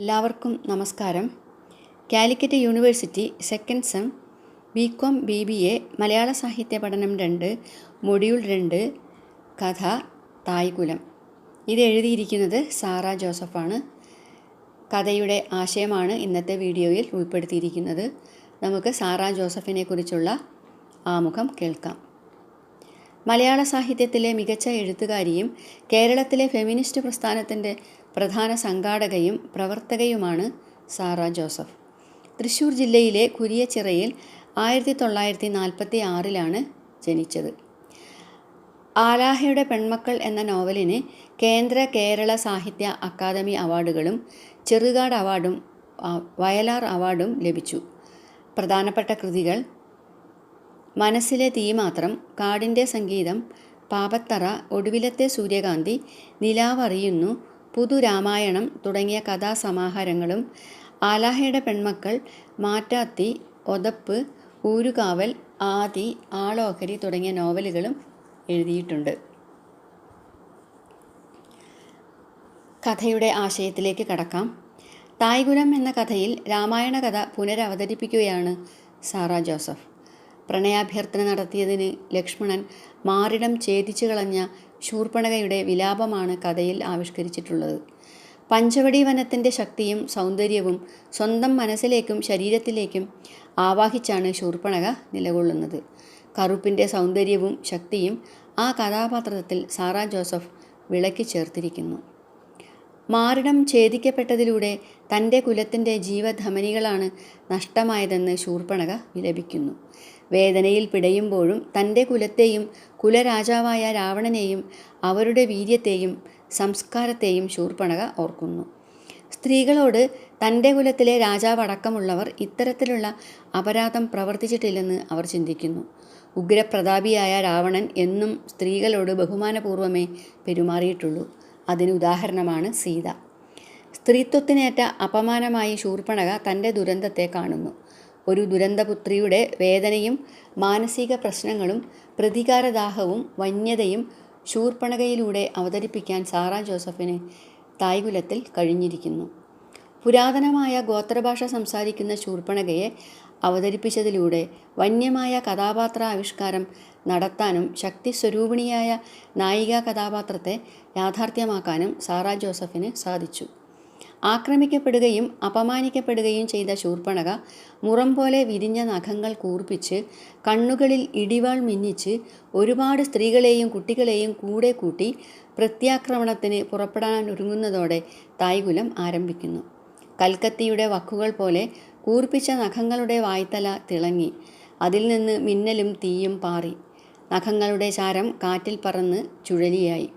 എല്ലാവർക്കും നമസ്കാരം. Calicut university second sem B com B B A മലയാള സാഹിത്യ പഠനം രണ്ട് മൊഡ്യൂൾ രണ്ട് കഥ തായ്കുലം. ഇത് എഴുതിയിരിക്കുന്നത് സാറ ജോസഫാണ്. കഥയുടെ ആശയമാണ് ഇന്നത്തെ വീഡിയോയിൽ ഉൾപ്പെടുത്തിയിരിക്കുന്നത്. നമുക്ക് സാറ ജോസഫിനെ കുറിച്ചുള്ള ആമുഖം കേൾക്കാം. മലയാള സാഹിത്യത്തിലെ മികച്ച എഴുത്തുകാരിയും കേരളത്തിലെ ഫെമിനിസ്റ്റ് പ്രസ്ഥാനത്തിന്റെ പ്രധാന സംഘാടകയും പ്രവർത്തകയുമാണ് സാറ ജോസഫ്. തൃശ്ശൂർ ജില്ലയിലെ കുരിയച്ചിറയിൽ ആയിരത്തി തൊള്ളായിരത്തി നാൽപ്പത്തി ആറിലാണ് ജനിച്ചത്. ആലാഹയുടെ പെൺമക്കൾ എന്ന നോവലിന് കേന്ദ്ര കേരള സാഹിത്യ അക്കാദമി അവാർഡുകളും ചെറുകാട് അവാർഡും വയലാർ അവാർഡും ലഭിച്ചു. പ്രധാനപ്പെട്ട കൃതികൾ മനസ്സിലെ തീമാത്രം കാടിന്റെ സംഗീതം പാപത്തറ ഒടുവിലത്തെ സൂര്യകാന്തി നിലാവറിയുന്നു പുതുരാമായണം തുടങ്ങിയ കഥാസമാഹാരങ്ങളും ആലാഹയുടെ പെൺമക്കൾ മാറ്റാത്തി ഒതപ്പ് ഊരുകാവൽ ആദി ആളോഹരി തുടങ്ങിയ നോവലുകളും എഴുതിയിട്ടുണ്ട്. കഥയുടെ ആശയത്തിലേക്ക് കടക്കാം. തായ്ഗുരം എന്ന കഥയിൽ രാമായണ കഥ പുനരവതരിപ്പിക്കുകയാണ് സാറ ജോസഫ്. പ്രണയാഭ്യർത്ഥന നടത്തിയതിന് ലക്ഷ്മണൻ മാറിടം ഛേദിച്ചു കളഞ്ഞ ശൂർപ്പണകയുടെ വിലാപമാണ് കഥയിൽ ആവിഷ്കരിച്ചിട്ടുള്ളത്. പഞ്ചവടി വനത്തിന്റെ ശക്തിയും സൗന്ദര്യവും സ്വന്തം മനസ്സിലേക്കും ശരീരത്തിലേക്കും ആവാഹിച്ചാണ് ശൂർപ്പണക നിലകൊള്ളുന്നത്. കറുപ്പിന്റെ സൗന്ദര്യവും ശക്തിയും ആ കഥാപാത്രത്തിൽ സാറ ജോസഫ് വിളക്കി ചേർത്തിരിക്കുന്നു. മാറിടം ഛേദിക്കപ്പെട്ടതിലൂടെ തന്റെ കുലത്തിന്റെ ജീവധമനികളാണ് നഷ്ടമായതെന്ന് ശൂർപ്പണക വിലപിക്കുന്നു. വേദനയിൽ പിടയുമ്പോഴും തന്റെ കുലത്തെയും കുലരാജാവായ രാവണനെയും അവരുടെ വീര്യത്തെയും സംസ്കാരത്തെയും ശൂർപ്പണക ഓർക്കുന്നു. സ്ത്രീകളോട് തന്റെ കുലത്തിലെ രാജാവടക്കമുള്ളവർ ഇത്തരത്തിലുള്ള അപരാധം പ്രവർത്തിച്ചിട്ടില്ലെന്ന് അവർ ചിന്തിക്കുന്നു. ഉഗ്രപ്രതാപിയായ രാവണൻ എന്നും സ്ത്രീകളോട് ബഹുമാനപൂർവമേ പെരുമാറിയിട്ടുള്ളൂ. അതിന് ഉദാഹരണമാണ് സീത. സ്ത്രീത്വത്തിനേറ്റ അപമാനമായി ശൂർപ്പണക തന്റെ ദുരന്തത്തെ കാണുന്നു. ഒരു ദുരന്തപുത്രിയുടെ വേദനയും മാനസിക പ്രശ്നങ്ങളും പ്രതികാരദാഹവും വന്യതയും ശൂർപ്പണകയിലൂടെ അവതരിപ്പിക്കാൻ സാറ ജോസഫിന് തായ്കുലത്തിൽ കഴിഞ്ഞിരിക്കുന്നു. പുരാതനമായ ഗോത്രഭാഷ സംസാരിക്കുന്ന ശൂർപ്പണകയെ അവതരിപ്പിച്ചതിലൂടെ വന്യമായ കഥാപാത്ര ആവിഷ്കാരം നടത്താനും ശക്തി സ്വരൂപിണിയായ നായികാ കഥാപാത്രത്തെ യാഥാർത്ഥ്യമാക്കാനും സാറ ജോസഫിന് സാധിച്ചു. ആക്രമിക്കപ്പെടുകയും അപമാനിക്കപ്പെടുകയും ചെയ്ത ശൂർപ്പണക മുറം പോലെ വിരിഞ്ഞ നഖങ്ങൾ കൂർപ്പിച്ച് കണ്ണുകളിൽ ഇടിവാൾ മിന്നിച്ച് ഒരുപാട് സ്ത്രീകളെയും കുട്ടികളെയും കൂടെ കൂട്ടി പ്രത്യാക്രമണത്തിന് പുറപ്പെടാൻ ഒരുങ്ങുന്നതോടെ തായ്കുലം ആരംഭിക്കുന്നു. കൽക്കത്തിയുടെ വക്കുകൾ പോലെ കൂർപ്പിച്ച നഖങ്ങളുടെ വായ്ത്തല തിളങ്ങി. അതിൽ നിന്ന് മിന്നലും തീയും പാറി. നഖങ്ങളുടെ ചാരം കാറ്റിൽ പറന്ന് ചുഴലിയായി.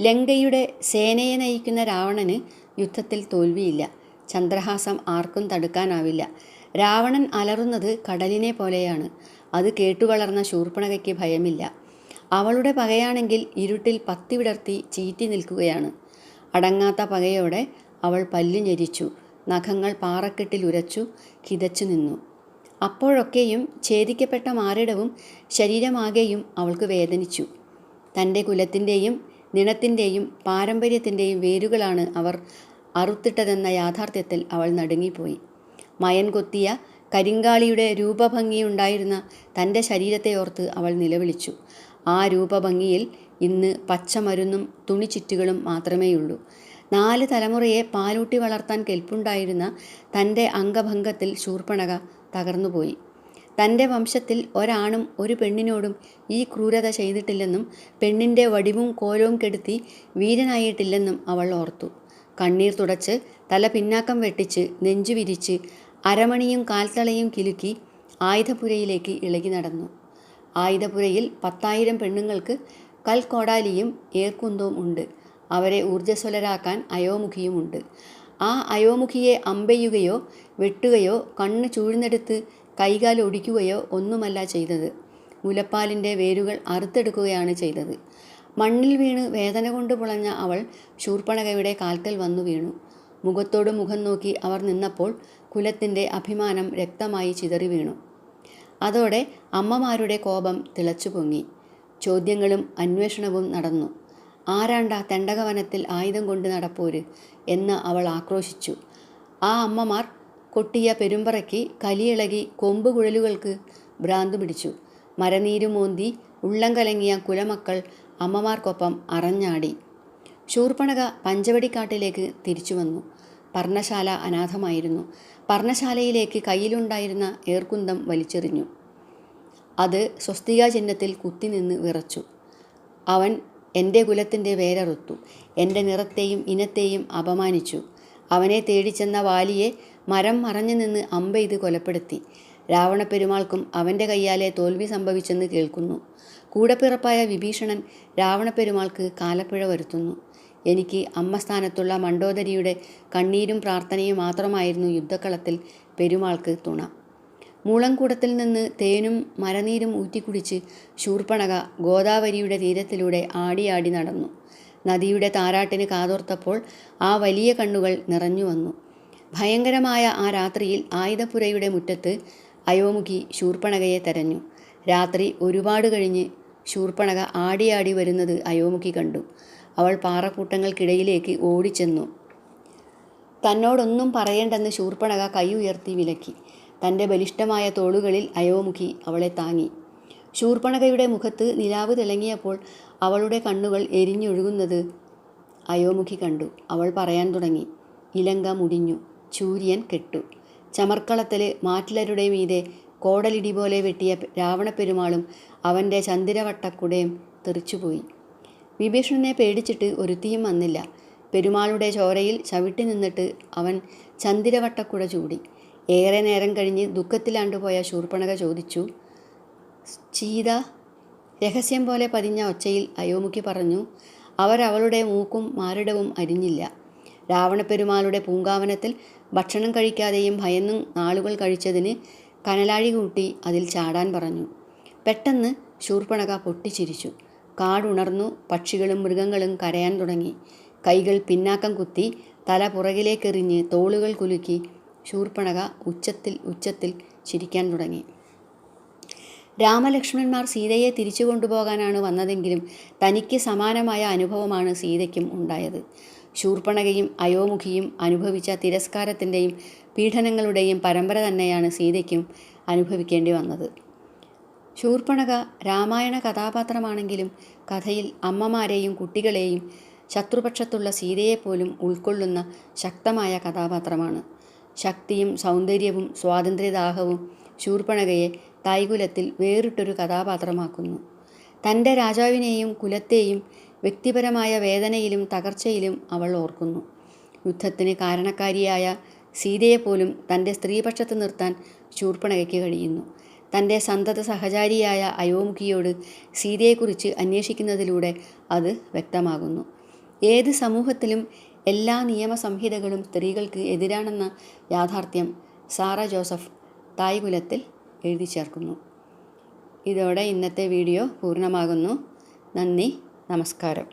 ലങ്കയുടെ സേനയെ നയിക്കുന്ന രാവണന് യുദ്ധത്തിൽ തോൽവിയില്ല. ചന്ദ്രഹാസം ആർക്കും തടുക്കാനാവില്ല. രാവണൻ അലറുന്നത് കടലിനെ പോലെയാണ്. അത് കേട്ടുവളർന്ന ശൂർപ്പണകയ്ക്ക് ഭയമില്ല. അവളുടെ പകയാണെങ്കിൽ ഇരുട്ടിൽ പത്തി വിടർത്തി ചീറ്റി നിൽക്കുകയാണ്. അടങ്ങാത്ത പകയോടെ അവൾ പല്ലു ഞെരിച്ചു. നഖങ്ങൾ പാറക്കെട്ടിൽ ഉരച്ചു കിതച്ചു നിന്നു. അപ്പോഴൊക്കെയും ഛേദിക്കപ്പെട്ട മാറിടവും ശരീരമാകെയും അവൾക്ക് വേദനിച്ചു. തന്റെ കുലത്തിന്റെയും നിണത്തിന്റെയും പാരമ്പര്യത്തിന്റെയും വേരുകളാണ് അവർ അറുത്തിട്ടതെന്ന യാഥാർത്ഥ്യത്തിൽ അവൾ നടുങ്ങിപ്പോയി. മയൻ കൊത്തിയ കരിങ്കാളിയുടെ രൂപഭംഗിയുണ്ടായിരുന്ന തന്റെ ശരീരത്തെ ഓർത്ത് അവൾ നിലവിളിച്ചു. ആ രൂപഭംഗിയിൽ ഇന്ന് പച്ചമരുന്നും തുണിച്ചിറ്റുകളും മാത്രമേയുള്ളൂ. നാല് തലമുറയെ പാലൂട്ടി വളർത്താൻ കെൽപ്പുണ്ടായിരുന്ന തന്റെ അംഗഭംഗത്തിൽ ശൂർപ്പണക തകർന്നുപോയി. തന്റെ വംശത്തിൽ ഒരാണും ഒരു പെണ്ണിനോടും ഈ ക്രൂരത ചെയ്തിട്ടില്ലെന്നും പെണ്ണിന്റെ വടിവും കോലവും കെടുത്തി വീരനായിട്ടില്ലെന്നും അവൾ ഓർത്തു. കണ്ണീർ തുടച്ച് തല പിന്നാക്കം വെട്ടിച്ച് നെഞ്ചു വിരിച്ച് അരമണിയും കാൽത്തളയും കിലുക്കി ആയുധപുരയിലേക്ക് ഇളകി നടന്നു. ആയുധപുരയിൽ പത്തായിരം പെണ്ണുങ്ങൾക്ക് കൽക്കോടാലിയും ഏർക്കുന്തവും ഉണ്ട്. അവരെ ഊർജസ്വലരാക്കാൻ അയോമുഖിയുമുണ്ട്. ആ അയോമുഖിയെ അമ്പെയ്യുകയോ വെട്ടുകയോ കണ്ണ് ചൂഴ്ന്നെടുത്ത് കൈകാൽ ഒടിക്കുകയോ ഒന്നുമല്ല ചെയ്തത്. മുലപ്പാലിന്റെ വേരുകൾ അറുത്തെടുക്കുകയാണ് ചെയ്തത്. മണ്ണിൽ വീണ് വേദന കൊണ്ട് പുളഞ്ഞ അവൾ ശൂർപ്പണകയുടെ കാൽക്കൽ വന്നു വീണു. മുഖത്തോട് മുഖം നോക്കി അവർ നിന്നപ്പോൾ കുലത്തിന്റെ അഭിമാനം രക്തമായി ചിതറി വീണു. അതോടെ അമ്മമാരുടെ കോപം തിളച്ചു പൊങ്ങി. ചോദ്യങ്ങളും അന്വേഷണവും നടന്നു. ആരാണ്ട തെണ്ടകവനത്തിൽ ആയുധം കൊണ്ട് നടപ്പോര് എന്ന് അവൾ ആക്രോശിച്ചു. ആ അമ്മമാർ കൊട്ടിയ പെരുമ്പറയ്ക്ക് കലിയിളകി കൊമ്പ് കുഴലുകൾക്ക് ഭ്രാന്തു പിടിച്ചു. മരനീരുമോന്തി ഉള്ളം കലങ്ങിയ കുലമക്കൾ അമ്മമാർക്കൊപ്പം അറഞ്ഞാടി. ശൂർപ്പണക പഞ്ചവടിക്കാട്ടിലേക്ക് തിരിച്ചു വന്നു. പർണശാല അനാഥമായിരുന്നു. പർണശാലയിലേക്ക് കയ്യിലുണ്ടായിരുന്ന ഏർക്കുന്തം വലിച്ചെറിഞ്ഞു. അത് സ്വസ്തിക ചിഹ്നത്തിൽ കുത്തി നിന്ന് വിറച്ചു. അവൻ എന്റെ കുലത്തിന്റെ വേരറുത്തു. എന്റെ നിറത്തെയും ഇനത്തെയും അപമാനിച്ചു. അവനെ തേടിച്ചെന്ന വാലിയെ മരം മറഞ്ഞു നിന്ന് അമ്പെയ്ത് കൊലപ്പെടുത്തി. രാവണപ്പെരുമാൾക്കും അവന്റെ കയ്യാലെ തോൽവി സംഭവിച്ചെന്ന് കേൾക്കുന്നു. കൂടപ്പിറപ്പായ വിഭീഷണൻ രാവണപ്പെരുമാൾക്ക് കാലപ്പിഴ വരുത്തുന്നു. എനിക്ക് അമ്മസ്ഥാനത്തുള്ള മണ്ടോദരിയുടെ കണ്ണീരും പ്രാർത്ഥനയും മാത്രമായിരുന്നു യുദ്ധക്കളത്തിൽ പെരുമാൾക്ക് തുണ. മൂളംകൂടത്തിൽ നിന്ന് തേനും മരനീരും ഊറ്റിക്കുടിച്ച് ശൂർപ്പണക ഗോദാവരിയുടെ തീരത്തിലൂടെ ആടിയാടി നടന്നു. നദിയുടെ താരാട്ടിന് കാതോർത്തപ്പോൾ ആ വലിയ കണ്ണുകൾ നിറഞ്ഞു വന്നു. ഭയങ്കരമായ ആ രാത്രിയിൽ ആയുധപ്പുരയുടെ മുറ്റത്ത് അയോമുഖി ശൂർപ്പണകയെ തെരഞ്ഞു. രാത്രി ഒരുപാട് കഴിഞ്ഞ് ശൂർപ്പണക ആടിയാടി വരുന്നത് അയോമുഖി കണ്ടു. അവൾ പാറക്കൂട്ടങ്ങൾക്കിടയിലേക്ക് ഓടിച്ചെന്നു. തന്നോടൊന്നും പറയേണ്ടെന്ന് ശൂർപ്പണക കൈ ഉയർത്തി വിലക്കി. തന്റെ ബലിഷ്ഠമായ തോളുകളിൽ അയോമുഖി അവളെ താങ്ങി. ശൂർപ്പണകയുടെ മുഖത്ത് നിലാവ് തിളങ്ങിയപ്പോൾ അവളുടെ കണ്ണുകൾ എരിഞ്ഞൊഴുകുന്നത് അയോമുഖി കണ്ടു. അവൾ പറയാൻ തുടങ്ങി. ഇലങ്ക മുടിഞ്ഞു. ചൂര്യൻ കെട്ടു. ചമർക്കളത്തിൽ മാറ്റിലരുടെ മീതെ കോടലിടി പോലെ വെട്ടിയ രാവണപ്പെരുമാളും അവന്റെ ചന്ദിരവട്ടക്കുടയും തെറിച്ചുപോയി വിഭീഷണനെ പേടിച്ചിട്ട് ഒരുത്തിയും വന്നില്ല. പെരുമാളുടെ ചോരയിൽ ചവിട്ടി നിന്നിട്ട് അവൻ ചന്ദിരവട്ടക്കുട ചൂടി. ഏറെ നേരം കഴിഞ്ഞ് ദുഃഖത്തിലാണ്ടുപോയ ശൂർപ്പണക ചോദിച്ചു ചീത രഹസ്യം പോലെ പതിഞ്ഞ ഒച്ചയിൽ അയോമുഖി പറഞ്ഞു അവരവളുടെ മൂക്കും മാരടവും അരിഞ്ഞില്ല. രാവണപ്പെരുമാളുടെ പൂങ്കാവനത്തിൽ ഭക്ഷണം കഴിക്കാതെയും ഭയന്നും നാളുകൾ കഴിച്ചതിന് കനലാഴി കൂട്ടി അതിൽ ചാടാൻ പറഞ്ഞു. പെട്ടെന്ന് ശൂർപ്പണക പൊട്ടിച്ചിരിച്ചു. കാടുണർന്നു പക്ഷികളും മൃഗങ്ങളും കരയാൻ തുടങ്ങി. കൈകൾ പിന്നാക്കം കുത്തി തല പുറകിലേക്കെറിഞ്ഞ് തോളുകൾ കുലുക്കി ശൂർപ്പണക ഉച്ചത്തിൽ ഉച്ചത്തിൽ ചിരിക്കാൻ തുടങ്ങി. രാമലക്ഷ്മണന്മാർ സീതയെ തിരിച്ചു കൊണ്ടുപോകാനാണ് വന്നതെങ്കിലും തനിക്ക് സമാനമായ അനുഭവമാണ് സീതയ്ക്കും ഉണ്ടായത്. ശൂർപ്പണകയും അയോമുഖിയും അനുഭവിച്ച തിരസ്കാരത്തിന്റെയും പീഡനങ്ങളുടെയും പരമ്പര തന്നെയാണ് സീതയ്ക്കും അനുഭവിക്കേണ്ടി വന്നത്. ശൂർപ്പണക രാമായണ കഥാപാത്രമാണെങ്കിലും കഥയിൽ അമ്മമാരെയും കുട്ടികളെയും ശത്രുപക്ഷത്തുള്ള സീതയെപ്പോലും ഉൾക്കൊള്ളുന്ന ശക്തമായ കഥാപാത്രമാണ്. ശക്തിയും സൗന്ദര്യവും സ്വാതന്ത്ര്യദാഹവും ശൂർപ്പണകയെ തായ്കുലത്തിൽ വേറിട്ടൊരു കഥാപാത്രമാക്കുന്നു. തന്റെ രാജാവിനെയും കുലത്തെയും വ്യക്തിപരമായ വേദനയിലും തകർച്ചയിലും അവൾ ഓർക്കുന്നു. യുദ്ധത്തിന് കാരണക്കാരിയായ സീതയെപ്പോലും തന്റെ സ്ത്രീപക്ഷത്ത് നിർത്താൻ ശൂർപ്പണകയ്ക്ക് കഴിയുന്നു. തന്റെ സന്തത സഹചാരിയായ അയോമുഖിയോട് സീതയെക്കുറിച്ച് അന്വേഷിക്കുന്നതിലൂടെ അത് വ്യക്തമാകുന്നു. ഏത് സമൂഹത്തിലും എല്ലാ നിയമസംഹിതകളും സ്ത്രീകൾക്ക് എതിരാണെന്ന യാഥാർത്ഥ്യം സാറ ജോസഫ് തായ്കുലത്തിൽ എഴുതി ചേർക്കുന്നു ഇതോടെ ഇന്നത്തെ വീഡിയോ പൂർണമാകുന്നു. നന്ദി. നമസ്കാരം.